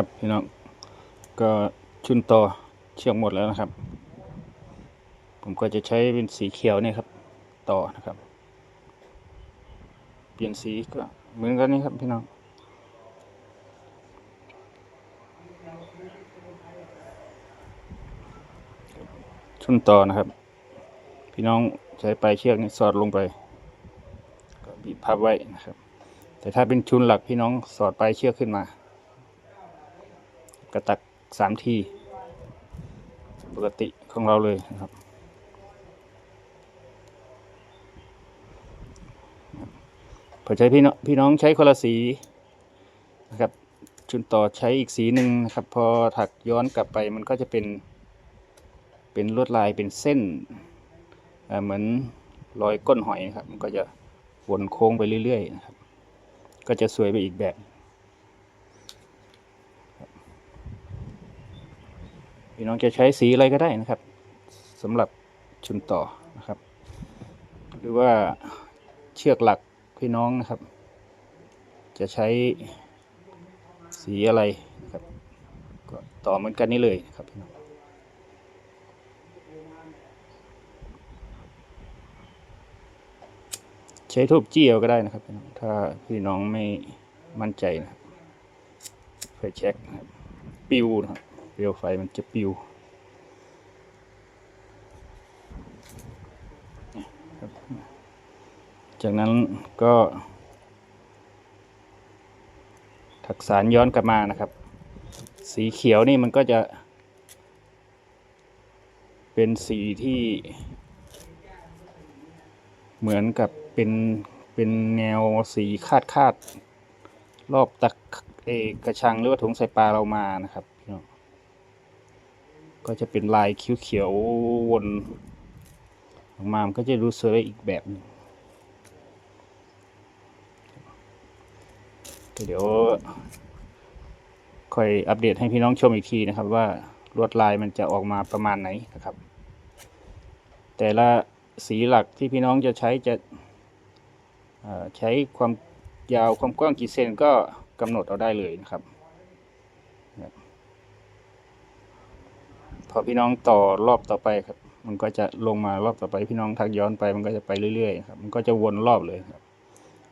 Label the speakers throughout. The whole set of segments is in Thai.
Speaker 1: ครับพี่น้องก็ชุนต่อเชือกหมดแล้วนะครับ ผมก็จะใช้เป็นสีเขียวเนี่ยครับ ต่อนะครับ เปลี่ยนสีก็เหมือนกันนี่ครับพี่น้องชุนต่อนะครับ พี่น้องใช้ปลายเชือกนี่สอดลงไปก็บีบพับไว้นะครับ แต่ถ้าเป็นชุนหลักพี่น้องสอดปลายเชือกขึ้นมา กระตักสามทีปกติของเราเลยนะครับ พอใช้พี่น้องพี่น้องใช้คนละสีนะครับ ชุนต่อใช้อีกสีหนึ่งนะครับ พอถักย้อนกลับไปมันก็จะเป็น เป็นลวดลายเป็นเส้นเอ่อเหมือนรอยก้นหอยนะครับ มันก็จะวนโค้งไปเรื่อยๆนะครับ ก็จะสวยไปอีกแบบ พี่น้องจะใช้สีอะไรก็ได้นะครับสำหรับชุนต่อนะครับ หรือว่าเชือกหลักพี่น้องนะครับ จะใช้สีอะไรนะครับก็ต่อเหมือนกันนี่เลยนะครับพี่น้องใช้ทูบเจี้เอาก็ได้นะครับ ถ้าพี่น้องไม่มั่นใจนะครับไฟเช็คนะครับปิวนะครับ เปลวไฟมันจะปิวจากนั้นก็ถักสารย้อนกลับมานะครับ สีเขียวนี่มันก็จะ เป็นสีที่ เหมือนกับเป็นเป็นแนวสีคาดคาดรอบตักเอกระชังหรือว่าถุงใส่ปลาเรามานะครับ ก็จะเป็นลายเขียวๆวนออกมามันก็จะดูสวยอีกแบบนึงเดี๋ยวค่อยอัปเดตให้พี่น้องชมอีกทีนะครับ ว่าลวดลายมันจะออกมาประมาณไหนนะครับ แต่ละสีหลักที่พี่น้องจะใช้จะใช้ความยาวความกว้างกี่เซนก็กำหนดเอาได้เลยนะครับ อพี่น้องต่อรอบต่อไปครับ มันก็จะลงมารอบต่อไปพี่น้องทักย้อนไปมันก็จะไปเรื่อยๆครับมันก็จะวนรอบเลยครับ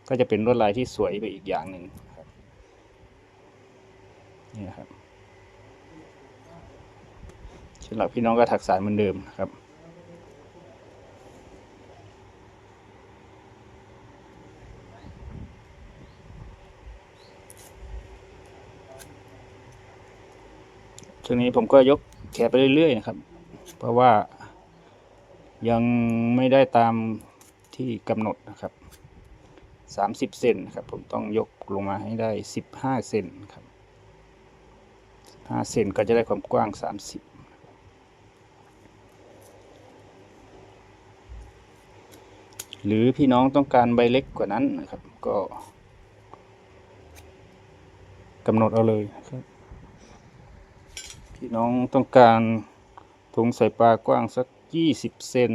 Speaker 1: ก็จะเป็นลวดลายที่สวยไปอีกอย่างหนึ่งครับนี่ครับสำหรับพี่น้องก็ถักสายเหมือนเดิมนะครับช่วงนี้ผมก็ยก แขไปเรื่อยๆนะครับ เพราะว่ายังไม่ได้ตามที่กำหนดนะครับสามสิบเซนครับ ผมต้องยกลงมาให้ได้สิบห้าเซนครับห้าเซนก็จะได้ความกว้างสามสิบหรือพี่น้องต้องการใบเล็กกว่านั้นนะครับ ก็กำหนดเอาเลยครับ พี่น้องต้องการถุงใส่ปลากว้างสักยี่สิบเซน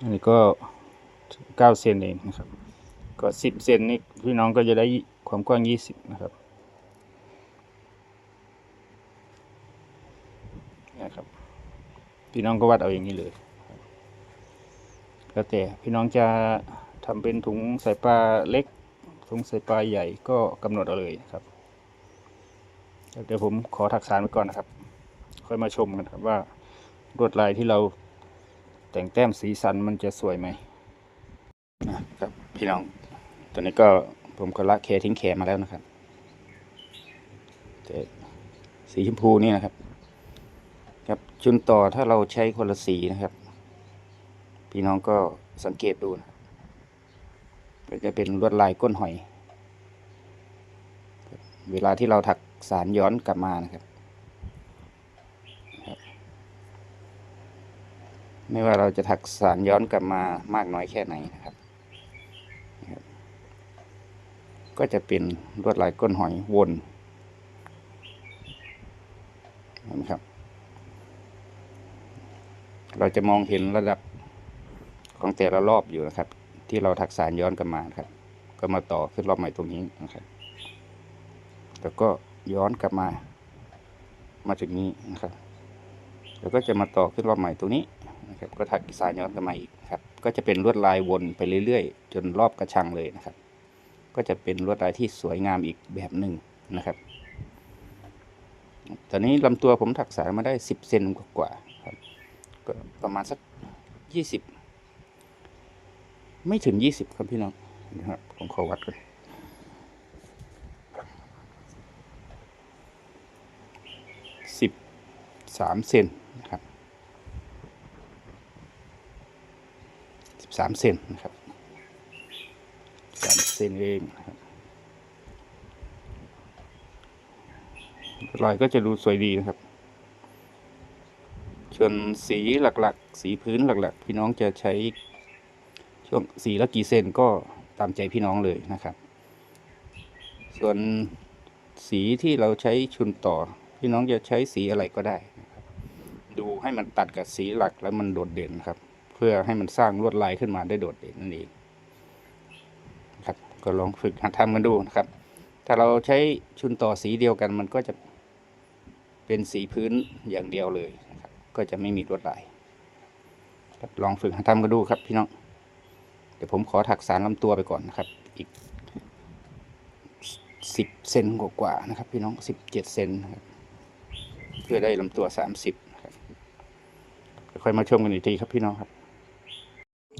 Speaker 1: อันนี้ก็เก้าเซนเองนะครับ ก็สิบเซนนี่พี่น้องก็จะได้ความกว้างยี่สิบนะครับนะครับพี่น้องก็วัดเอาอย่างนี้เลย แล้วแต่พี่น้องจะทำเป็นถุงใส่ปลาเล็ก ถุงใส่ปลายใหญ่ก็กำหนดเอาเลยนะครับ เดี๋ยวผมขอถักสารไว้ก่อนนะครับ ค่อยมาชมกันครับว่าลวดลายที่เราแต่งแต้มสีสันมันจะสวยไหมนะครับพี่น้อง ตอนนี้ก็ผมก็ละแคทิ้งแขมาแล้วนะครับแต่สีชมพูนี่นะครับ ครับชุนต่อถ้าเราใช้คนละสีนะครับ พี่น้องก็สังเกตดูนะ ก็จะเป็นลวดลายก้นหอย เวลาที่เราถักสารย้อนกลับมานะครับ ไม่ว่าเราจะถักสารย้อนกลับมามากน้อยแค่ไหนนะครับ ก็จะเป็นลวดลายก้นหอยวนนไหมครับ เราจะมองเห็นระดับของแต่ละรอบอยู่นะครับ ที่เราถักสารย้อนกลับมาครับ ก็มาต่อขึ้นรอบใหม่ตรงนี้นะครับแล้วก็ย้อนกลับมา มาถึงนี้นะครับ แล้วก็จะมาต่อขึ้นรอบใหม่ตรงนี้นะครับ ก็ถักสายย้อนกลับมาอีกครับ ก็จะเป็นลวดลายวนไปเรื่อยๆ จนรอบกระชังเลยนะครับ ก็จะเป็นลวดลายที่สวยงามอีกแบบหนึ่งนะครับ ตอนนี้ลำตัวผมถักสายมาได้สิบเซนกว่าๆครับ ก็ประมาณสักยี่สิบ ไม่ถึงยี่สิบครับพี่น้องนะครับผมขอวัดก่อนสิบสามเซนนะครับสิบสามเซนนะครับสามเซนเองนะครับลายก็จะดูสวยดีนะครับส่วนสีหลักๆ สีพื้นหลักๆ พี่น้องจะใช้ ช่วงสีละกี่เซนก็ตามใจพี่น้องเลยนะครับ ส่วนสีที่เราใช้ชุนต่อ พี่น้องจะใช้สีอะไรก็ได้นะครับ ดูให้มันตัดกับสีหลักแล้วมันโดดเด่นครับ เพื่อให้มันสร้างลวดลายขึ้นมาได้โดดเด่นนั่นเองครับก็ลองฝึกหัดทำกันดูนะครับ ถ้าเราใช้ชุนต่อสีเดียวกัน มันก็จะเป็นสีพื้นอย่างเดียวเลยนะครับ ก็จะไม่มีลวดลายลองฝึกหัดทำกันดูครับพี่น้อง เดี๋ยวผมขอถักสารลำตัวไปก่อนนะครับ อีกสิบเซนกว่าๆนะครับ พี่น้องสิบเจ็ดเซนนะครับเพื่อได้ลำตัวสามสิบครับเดี๋ยวค่อยมาชมกันอีกทีครับพี่น้องครับ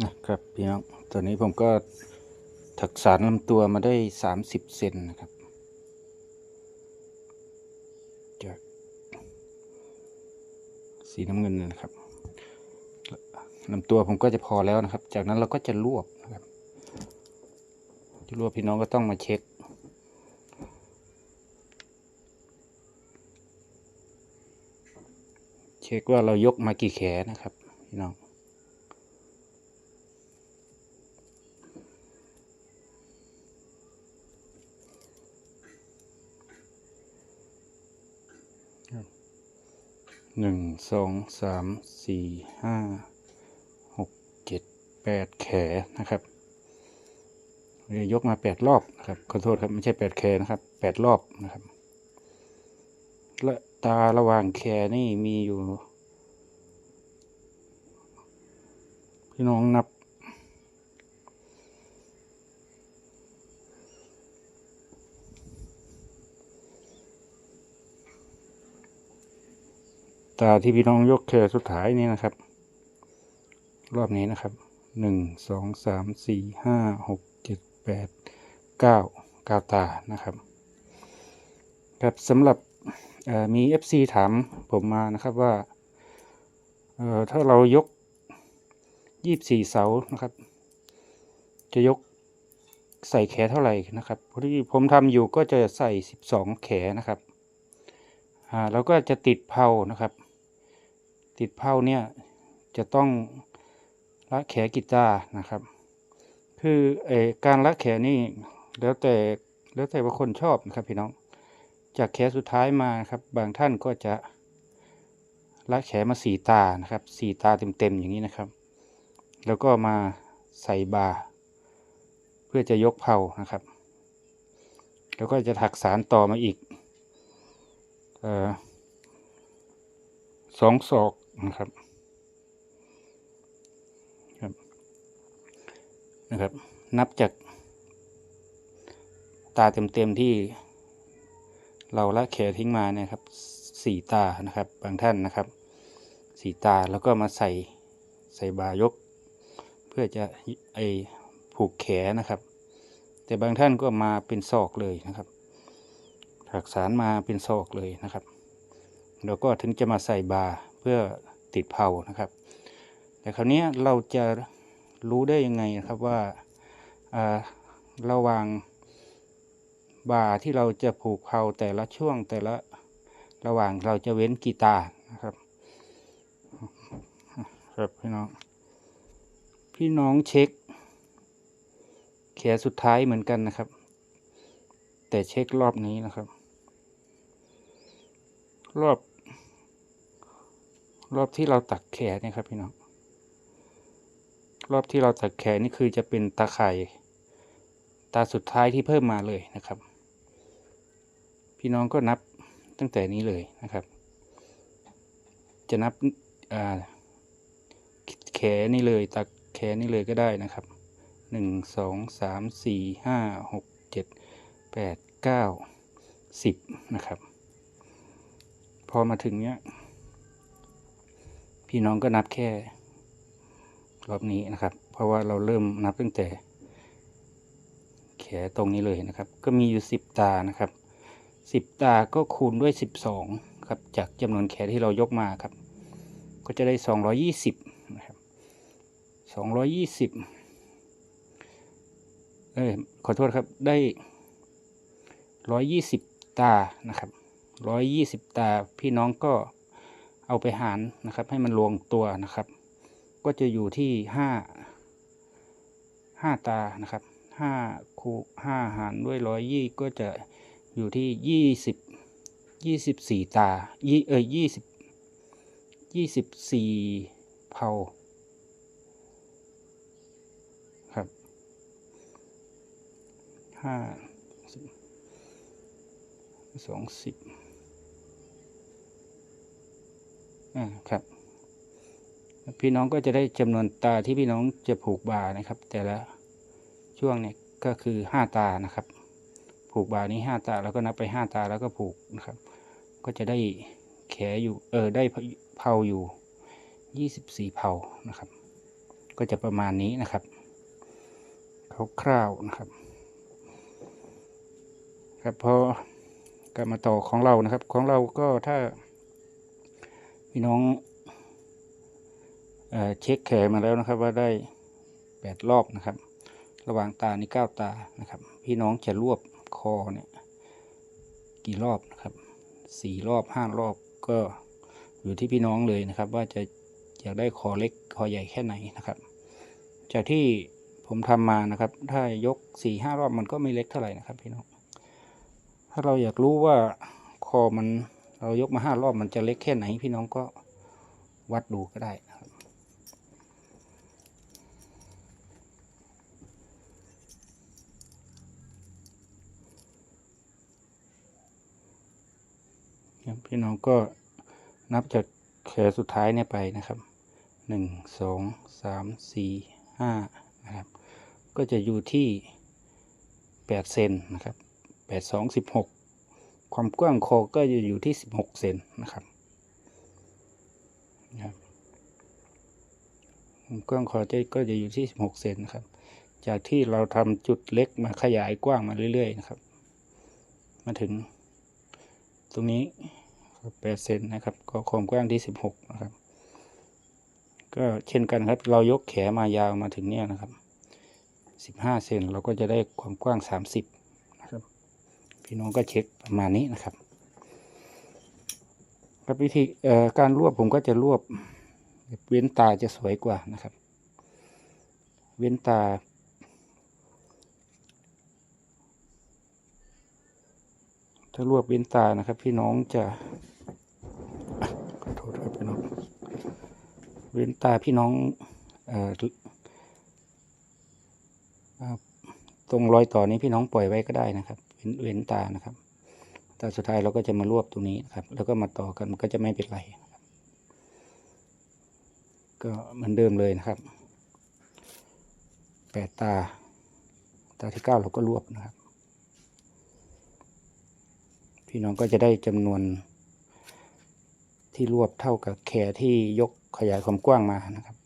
Speaker 1: นะครับพี่น้องตอนนี้ผมก็ถักสารลำตัวมาได้สามสิบเซนนะครับจากสีน้ำเงินนะครับ ลำตัวผมก็จะพอแล้วนะครับ จากนั้นเราก็จะรวบนะครับจะรวบพี่น้องก็ต้องมาเช็คเช็คว่าเรายกมากี่แขนนะครับพี่น้องหนึ่งสองสามสี่ห้า แปดแขนนะครับเรียกมาแปดรอบนะครับขอโทษครับไม่ใช่แปดแขนนะครับแปดรอบนะครับและตาระหว่างแขนนี่มีอยู่ พี่น้องนับตาที่พี่น้องยกแค่สุดท้ายนี่นะครับ รอบนี้นะครับ หนึ่งสองสามสี่ห้าหกเจ็ดแปดเก้ากาตานะครับครับสำหรับเอ่อมี FC ถามผมมานะครับว่าถ้าเรายกยี่สี่เสานะครับ จะยกใส่แขเท่าไหร่นะครับพอดีผมทำอยู่ก็จะใส่สิบสองแขนะครับอ่าแล้วก็จะติดเผานะครับ ติดเผาเนี่ยจะต้อง ละแขกีตาร์นะครับ คืออการละแขนี่แล้วแต่แล้วแต่ว่าคนชอบนะครับพี่น้อง จากแขสุดท้ายมาครับ บางท่านก็จะละแขมาสี่ตานะครับสี่ตาเต็มๆอย่างนี้นะครับ แล้วก็มาใส่บาร์เพื่อจะยกเผานะครับ แล้วก็จะถักสารต่อมาอีกออสองศอกนะครับ นะครับ นับจากตาเต็มๆที่เราละแขทิ้งมาเนี่ยครับสี่ตานะครับบางท่านนะครับสี่ตาแล้วก็มาใส่ใส่บายก เพื่อจะไอผูกแขนนะครับ แต่บางท่านก็มาเป็นศอกเลยนะครับถักสารมาเป็นศอกเลยนะครับแล้วก็ถึงจะมาใส่บาเพื่อติดเผานะครับ แต่คราวนี้เราจะ รู้ได้ยังไงนะครับว่าระหว่างบาที่เราจะผูกเผาแต่ละช่วงแต่ละระหว่างเราจะเว้นกีตานะครับครับพี่น้อง พี่น้องเช็ค แขนสุดท้ายเหมือนกันนะครับ แต่เช็ครอบนี้นะครับ รอบ รอบที่เราตักแขนนี่ยครับพี่น้อง รอบที่เราตัดแขนนี่คือจะเป็นตาไข่ตาสุดท้ายที่เพิ่มมาเลยนะครับ พี่น้องก็นับตั้งแต่นี้เลยนะครับ จะนับแขนนี่เลยตัดแขนนี่เลยก็ได้นะครับหนึ่งสองสามสี่ห้าหกเจ็ดแปดเก้าสิบนะครับ พอมาถึงเนี้ย พี่น้องก็นับแค่ รอบนี้นะครับ เพราะว่าเราเริ่มนับตั้งแต่ แขนตรงนี้เลยนะครับ ก็มีอยู่สิบตานะครับสิบตาก็คูณด้วยสิบสองครับจากจำนวนแขนที่เรายกมาครับ ก็จะได้สองร้อยี่สิบนะครับสองร้อยี่สิบเอ้ยขอโทษครับได้ร้อยยี่สิบตานะครับร้อยยี่สิบตาพี่น้องก็เอาไปหารนะครับ ให้มันรวมตัวนะครับ ก็จะอยู่ที่ห้าห้าตานะครับห้าคูห้าหารด้วยร้อยยี่ก็จะอยู่ที่ยี่สิบยี่สิบสี่ตายี่เออยี่สิบยี่สิบสี่เผาครับห้าสองสิบอ่าครับ พี่น้องก็จะได้จำนวนตาที่พี่น้องจะผูกบานะครับ แต่ละช่วงเนี่ยก็คือห้าตานะครับ ผูกบานี้ห้าตาแล้วก็นับไปห้าตาแล้วก็ผูกนะครับ ก็จะได้แขอยู่เออได้เผาอยู่ยี่สิบสี่เผานะครับ ก็จะประมาณนี้นะครับคร่าวๆนะครับ ครับพอการมาต่อของเรานะครับ ของเราก็ถ้าพี่น้อง เเช็คแขนมาแล้วนะครับว่าได้แปดรอบนะครับ ระหว่างตานี่เก้าตานะครับ พี่น้องจะรวบคอเนี่ยกี่รอบนะครับสี่รอบห้ารอบก็อยู่ที่พี่น้องเลยนะครับ ว่าจะอยากได้คอเล็กคอใหญ่แค่ไหนนะครับ จากที่ผมทำมานะครับ ถ้ายกสี่ห้ารอบมันก็ไม่เล็กเท่าไหร่นะครับพี่น้อง ถ้าเราอยากรู้ว่าคอมันเรายกมาห้ารอบมันจะเล็กแค่ไหน พี่น้องก็วัดดูก็ได้นะครับ พี่น้องก็นับจากแขนสุดท้ายเนี่ยไปนะครับหนึ่งสองสามสี่ห้านะครับ ก็จะอยู่ที่แปดเซนนะครับแปดสองสิบหกความกว้างคอก็จะอยู่ที่สิบหกเซนนะครับนะครับความกว้างคอจะก็จะอยู่ที่สิบหกเซนนะครับ จากที่เราทำจุดเล็กมาขยายกว้างมาเรื่อยๆนะครับ มาถึง ตรงนี้ แปดเซนนะครับ ก็ความกว้างที่สิบหกนะครับ ก็เช่นกันครับ เรายกแขนมายาวมาถึงเนี่ยนะครับสิบห้าเซนเราก็จะได้ความกว้างสามสิบนะครับ พี่น้องก็เช็คประมาณนี้นะครับ ครับวิธีการรวบผมก็จะรวบเว้นตาจะสวยกว่านะครับ เว้นตาถ้ารวบเว้นตานะครับ พี่น้องจะ โทษครับพี่น้อง เว้นตาพี่น้องออตรงรอยต่อนี้พี่น้องปล่อยไว้ก็ได้นะครับ เว้นเว้นตานะครับตาสุดท้ายเราก็จะมารวบตรงนี้ครับ แล้วก็มาต่อกันมันก็จะไม่เป็นไรรก็เหมือนเดิมเลยนะครับแปดตา ตาที่เก้าเราก็รวบนะครับ พี่น้องก็จะได้จำนวน ที่รวบเท่ากับแขนที่ยกขยายความกว้างมานะครับ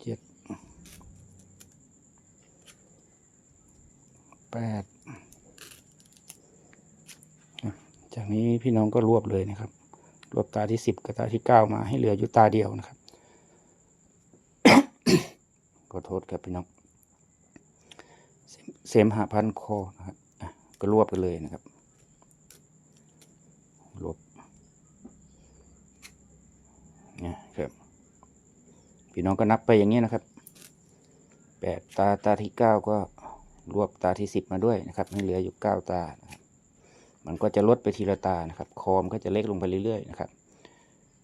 Speaker 1: เจ็ดแปดจากนี้พี่น้องก็รวบเลยนะครับ รวบตาที่สิบกับตาที่เก้ามาให้เหลืออยู่ตาเดียวนะครับ ขอโทษครับพี่น้องเสมหาพันคอนะครับก็รวบไปเลยนะครับรวบนะครับ พี่น้องก็นับไปอย่างนี้นะครับแปดตาตาที่เก้าก็
Speaker 2: รวบตาที่สิบมาด้วยนะครับ ให้เหลืออยู่เก้าตานะครับมันก็จะลดไปทีละตานะครับ คอมนก็จะเล็กลงไปเรื่อยๆนะครับ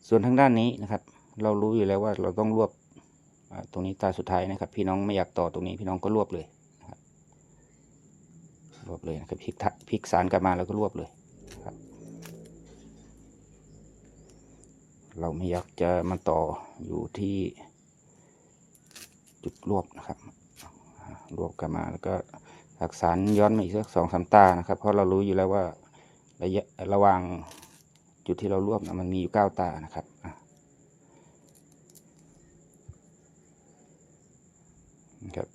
Speaker 2: ส่วนทางด้านนี้นะครับ เรารู้อยู่แล้วว่าเราต้องรวบ ตรงนี้ตาสุดท้ายนะครับ พี่น้องไม่อยากต่อตรงนี้พี่น้องก็รวบเลยนะครับรวบเลยนะครับพลิกพลิกสารกลับมาแล้วก็รวบเลยครับ เราไม่อยากจะมาต่ออยู่ที่จุดรวบนะครับ รวบกลับมาแล้วก็หักสารย้อนมาอีกสักสองสามตานะครับ เพราะเรารู้อยู่แล้วว่าระยะระหว่างจุดที่เรารวบนะมันมีอยู่เก้าตานะครับอะนะ ครับ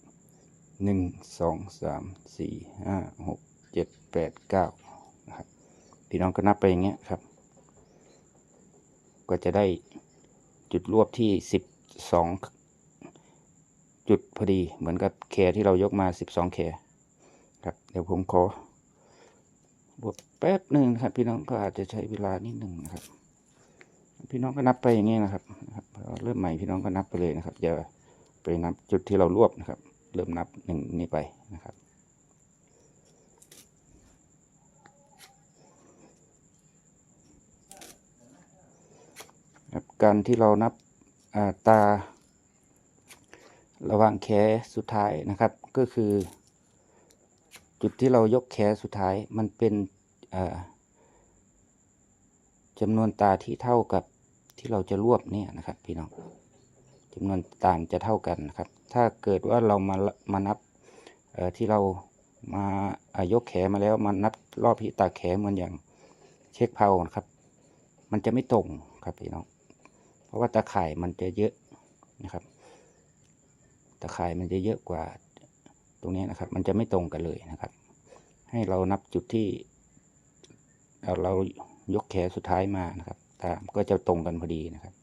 Speaker 2: หนึ่งสองสามสี่ห้าหกเจ็ดแปดเก้านะครับพี่น้องก็นับไปอย่างเงี้ยครับ ก็จะได้จุดรวบที่สิบสองจุดพอดีเหมือนกับแคร์ที่เรายกมาสิบสองแคร์ครับเดี๋ยวผมขอรวบแป๊บหนึ่งครับ พี่น้องก็อาจจะใช้เวลานิดหนึ่งนะครับ พี่น้องก็นับไปอย่างนี้นะครับนะครับเริ่มใหม่พี่น้องก็นับไปเลยนะครับอย่า ไปนับจุดที่เรารวบนะครับ เริ่มนับหนึ่งนี้ไปนะครับการที่เรานับาตา ระหว่างแขสุดท้ายนะครับ ก็คือ จุดที่เรายกแขสุดท้ายมันเป็นจำนวนตาที่เท่ากับที่เราจะรวบเนี่ยนะครับพี่น้อง จำนวนตามจะเท่ากันนะครับ ถ้าเกิดว่าเรามามานับที่เรามาายกแขนมาแล้วมานับรอบที่ตาแขนมือนอย่างเช็คเพานะครับ มันจะไม่ตรงครับพี่น้อง เพราะว่าตาข่ายมันจะเยอะนะครับ ตาข่ายมันจะเยอะกว่าตรงนี้นะครับ มันจะไม่ตรงกันเลยนะครับ ให้เรานับจุดที่เราเรายกแขนสุดท้ายมานะครับตามก็จะตรงกันพอดีนะครับ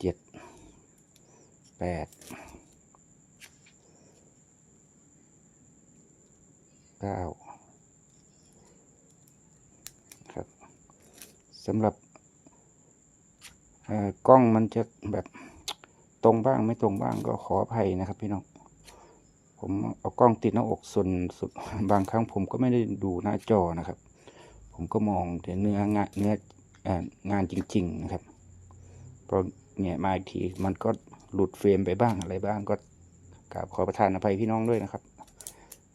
Speaker 2: เจ็ด แปดเก้าครับสำหรับเอ่อกล้องมันจะแบบตรงบ้างไม่ตรงบ้างก็ขออภัยนะครับพี่น้อง ผมเอากล้องติดหน้าอกส่วนสุดบางครั้งผมก็ไม่ได้ดูหน้าจอนะครับ ผมก็มองแต่เนื้องานเนื้อเอ่องานจริง ๆ นะครับพอเนี่ยมาอีกทีมันก็ หลุดเฟรมไปบ้างอะไรบ้างก็กราบขอประทานอภัยพี่น้องด้วยนะครับ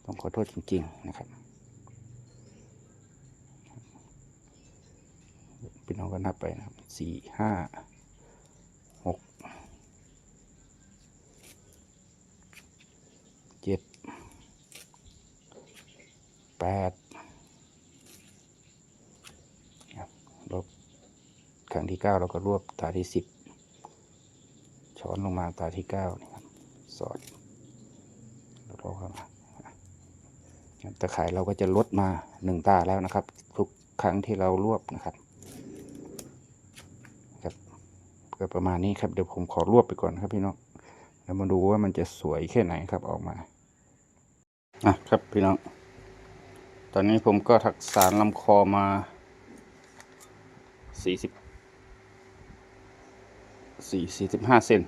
Speaker 2: ต้องขอโทษจริง ๆ นะครับพี่น้องก็นับไปนะครับสี่ห้าหกเจ็ดแปดครับรวบครั้งที่เก้าเราก็รวบตาที่สิบ ช้อนลงมาตาที่เก้านี่ครับ สอดแล้วก็เข้ามาตะข่ายเราก็จะลดมาหนึ่งตาแล้วนะครับ ทุกครั้งที่เรารวบนะครับครับก็ประมาณนี้ครับเดี๋ยวผมขอรวบไปก่อนครับพี่น้องแล้วมาดูว่ามันจะสวยแค่ไหนครับออกมาอะครับพี่น้อง ตอนนี้ผมก็ถักสารลำคอมาสี่ สิบสี่สิบห้าเซน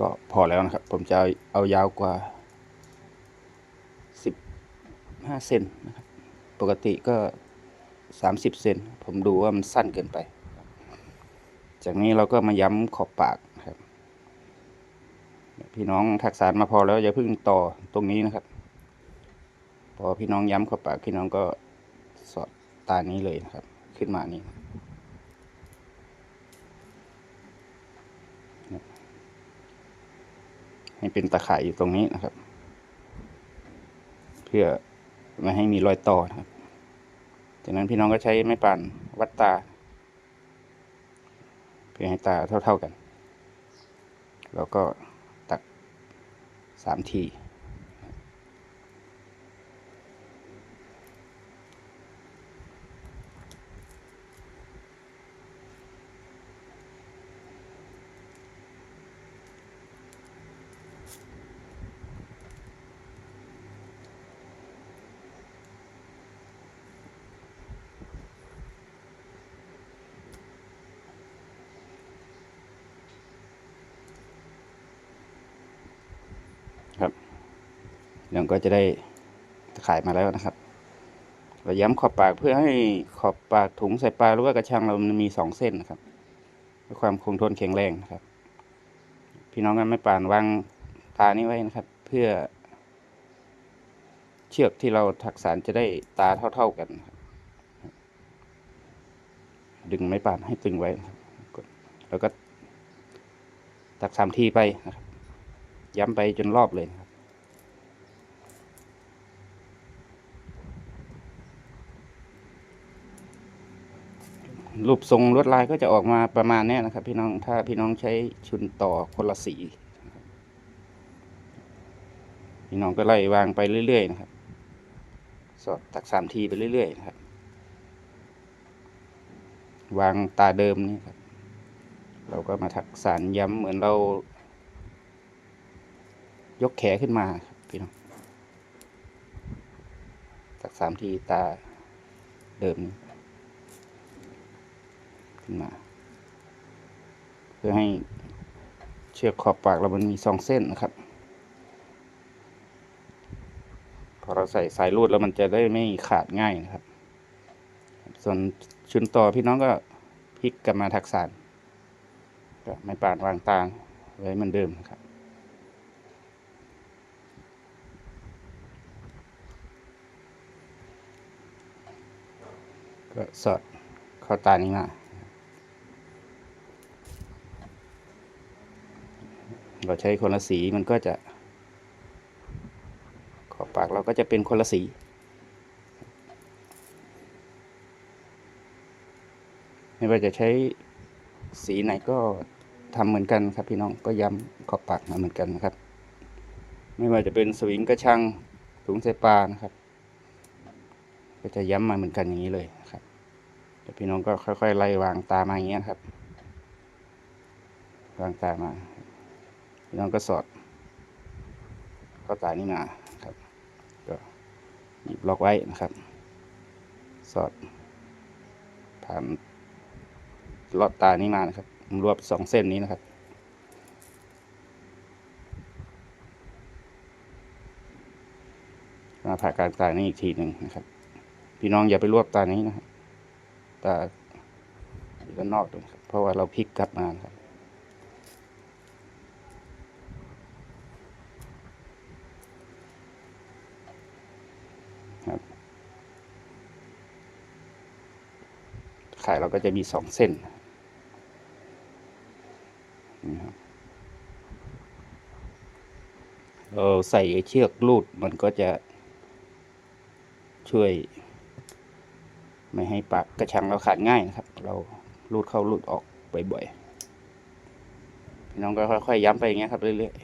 Speaker 2: ก็พอแล้วนะครับ ผมจะเอายาวกว่าสิบห้าเซนนะครับ ปกติก็สามสิบเซน ผมดูว่ามันสั้นเกินไป จากนี้เราก็มาย้ำขอบปากครับ พี่น้องทักษารมาพอแล้วอย่าเพิ่งต่อตรงนี้นะครับ พอพี่น้องย้ำขอบปากพี่น้องก็ ตานี้เลยนะครับ ขึ้นมานี่ให้เป็นตะข่ายอยู่ตรงนี้นะครับ เพื่อไม่ให้มีรอยต่อนะครับ จากนั้นพี่น้องก็ใช้ไม้ปั่นวัดตา เพื่อให้ตาเท่า ๆกัน แล้วก็ตักสามที เดี๋ยวก็จะได้ขายมาแล้วนะครับ เราย้ำขอบปากเพื่อให้ขอบปากถุงใส่ปลาหรือว่ากระชังเรามันมีสองเส้นนะครับเพื่อความคงทนแข็งแรงนะครับ พี่น้องกันไม่ป่านวางตานี้ไว้นะครับ เพื่อ เชือกที่เราถักสารจะได้ตาเท่า ๆกันครับดึงไม้ป่านให้ตึงไว้ครับแล้วก็ตักสามทีไปนะครับย้ำไปจนรอบเลยนะค รูปทรงลวดลายก็จะออกมาประมาณนี้นะครับ พี่น้องถ้าพี่น้องใช้ชุนต่อคนละสีพี่น้องก็ไล่วางไปเรื่อยๆนะครับ สอดตักสามทีไปเรื่อยๆนะครับ วางตาเดิมนี่ครับ เราก็มาถักสารย้ำเหมือนเรา ยกแขขึ้นมาครับพี่น้อง ตักสามทีตาเดิมนี้ ขึ้นมา เพื่อให้เชือกขอบปากเรามันมีสองเส้นนะครับ พอเราใส่สายรูดแล้วมันจะได้ไม่ขาดง่ายนะครับ ส่วนชุนต่อพี่น้องก็พลิกกลับมาทักษานก็ไม่ปาดวางตางไว้เหมือนเดิมนะครับก็สอดเข้าตานี้มา เราใช้คนละสีมันก็จะขอบปากเราก็จะเป็นคนละสีไม่ว่าจะใช้สีไหนก็ทำเหมือนกันครับพี่น้องก็ย้ำขอบปากมาเหมือนกันนะครับ ไม่ว่าจะเป็นสวิงกระชังถุงใส่ปลานะครับ ก็จะย้ำมาเหมือนกันอย่างนี้เลยนะครับพี่น้องก็ค่อยๆไล่วางตามาอย่างเงี้ยนครับวางตามา พี่น้องก็สอดเข้าตานี่มาครับ ก็หยิบล็อกไว้นะครับ สอด ผ่านลอดตานี้มานะครับ รวบสองเส้นนี้นะครับมาผ่ากลางตานี้อีกทีหนึ่งนะครับ พี่น้องอย่าไปรวบตานี้นะครับตาด้านนอกด้วยนะครับเพราะว่าเราพลิกกลับมาครับ ขายเราก็จะมีสองเส้นนี่ครับเราใส่เชือกลูดมันก็จะช่วย ไม่ให้ปากกระชังเราขาดง่ายนะครับ เราลูดเข้าลูดออกบ่อยๆน้องก็ค่อยๆย้ำไปอย่างเงี้ยครับเรื่อย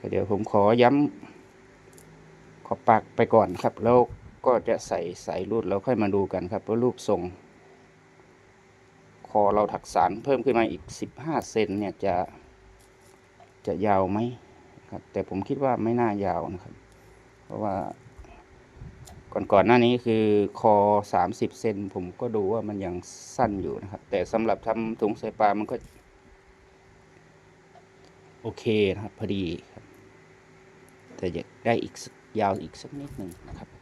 Speaker 2: ๆเดี๋ยวผมขอย้ำขอปากไปก่อนครับแล้ว ก็จะใส่สายรูดแล้วค่อยมาดูกันครับว่ารูปทรง คอเราถักสารเพิ่มขึ้นมาอีก 15 เซนเนี่ยจะจะยาวไหมครับแต่ผมคิดว่าไม่น่ายาวนะครับ เพราะว่าก่อนก่อนหน้านี้คือคอ 30 เซนผมก็ดูว่ามันยังสั้นอยู่นะครับ แต่สำหรับทำถุงใส่ปลามันก็ โอเคนะครับพอดีครับแต่อยากได้อีกสักยาวอีกสักนิดหนึ่งนะครับ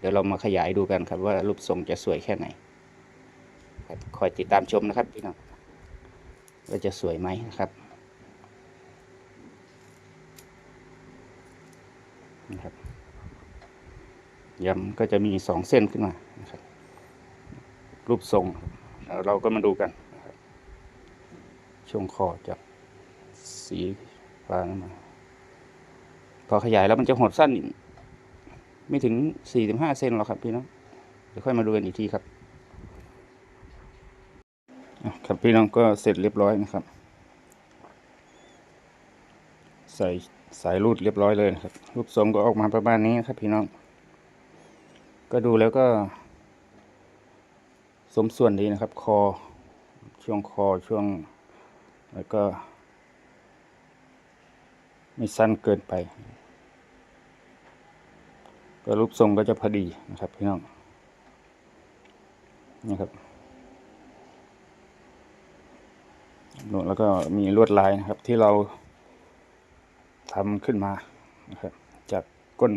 Speaker 2: เดี๋ยวเรามาขยายดูกันครับว่ารูปทรงจะสวยแค่ไหนครับคอยติดตามชมนะครับพี่น้องว่าจะสวยไหมนะครับนะครับย้ำก็จะมีสองเส้นขึ้นมานะครับรูปทรงเราก็มาดูกันช่วงคอจากสีฟ้ามาพอขยายแล้วมันจะหดสั้นอีก ไม่ถึงสี่สิบห้าเซนหรอกครับพี่น้องเดี๋ยวค่อยมาดูกันอีกทีครับครับพี่น้องก็เสร็จเรียบร้อยนะครับ ใส่สายรูดเรียบร้อยเลยนะครับ รูปทรงก็ออกมาประมาณนี้ครับ พี่น้อง ก็ดูแล้วก็ สมส่วนดีนะครับ คอช่วงคอช่วง แล้วก็ ไม่สั้นเกินไป ก็รูปทรงก็จะพอดีนะครับพี่น้องนี่ครับโน่นแล้วก็มีลวดลายนะครับที่เรา
Speaker 1: ทำขึ้นมานะครับจากก้น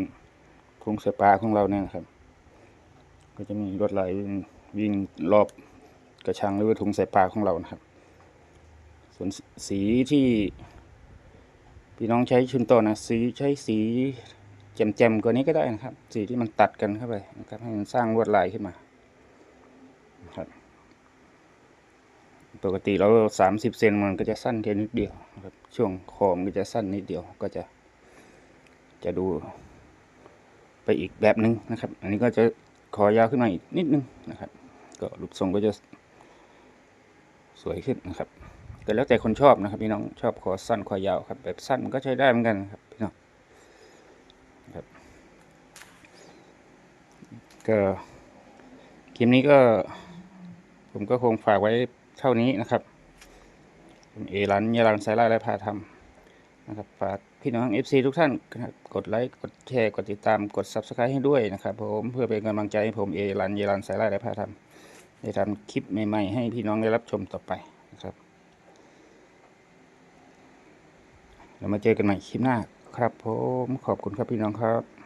Speaker 1: ถุงใส่ปลาของเราเนี่ยนะครับ ก็จะมีลวดลายวิ่งวิ่งรอบกระชังหรือว่าถุงใส่ปลาของเรานะครับ ส่วนสีที่พี่น้องใช้ชุนโตนะสีใช้สี แจมๆกว่านี้ก็ได้นะครับ สีที่มันตัดกันเข้าไปนะครับ ให้มันสร้างลวดลายขึ้นมาครับปกติเราสามสิบเซนมันก็จะสั้นแค่นิดเดียวครับช่วงคอมนก็จะสั้นนิดเดียวก็จะ จะดูไปอีกแบบหนึ่งนะครับ อันนี้ก็จะขอยาวขึ้นมาอีกนิดนึงนะครับ ก็รูปทรงก็จะสวยขึ้นนะครับก็แล้วแต่คนชอบนะครับพี่น้องชอบคอสั้นคอยาวครับ แบบสั้นก็ใช้ได้เหมือนกันครับพี่น้องครับ ก็คลิปนี้ก็ ผมก็คงฝากไว้เท่านี้นะครับผมเอรันยารันสายไล่และพาทำนะครับฝากพี่น้อง FC ทุกท่านกดไลค์กดแชร์กดติดตามกด Subscribe ให้ด้วยนะครับผมเพื่อเป็นกำลังใจให้ผมเอรันยารันสายไล่และพาทำได้ทำคลิปใหม่ๆให้พี่น้องได้รับชมต่อไปนะครับเรามาเจอกันใหม่คลิปหน้าครับผมขอบคุณครับพี่น้องครับ